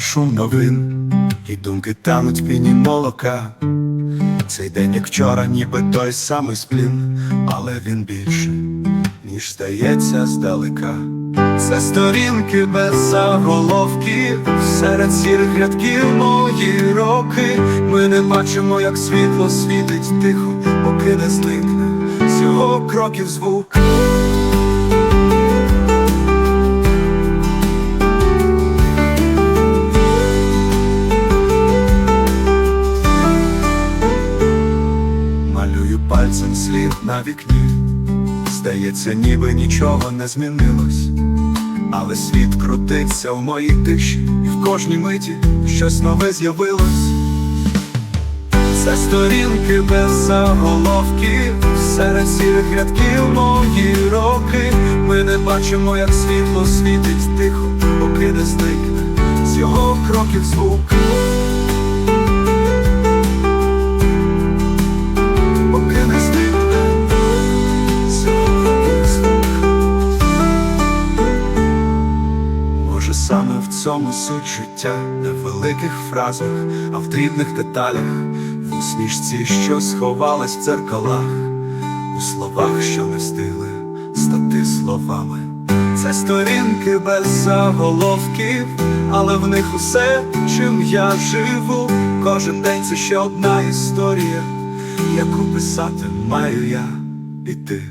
шум новин, і думки тануть в піні молока. Цей день, як вчора, ніби той самий сплін, але він більше, ніж здається здалека. Це сторінки без заголовків, серед сірих рядків мої роки. Ми не бачимо, як світло світить тихо, поки не зникне з його кроків звук. Малюю пальцем слід на вікні. Здається, ніби нічого не змінилось, але світ крутиться в моїй тиші, і в кожній миті щось нове з'явилось. Це сторінки без заголовків, серед сірих рядків мої роки. Ми не бачимо, як світло світить тихо, поки не зникне з його кроків звук. Цьому суть життя, великих фразах, а в дрібних деталях, в усмішці, що сховалась в дзеркалах, у словах, що не встигли стати словами. Це сторінки без заголовків, але в них усе, чим я живу. Кожен день це ще одна історія, яку писати маю я і ти.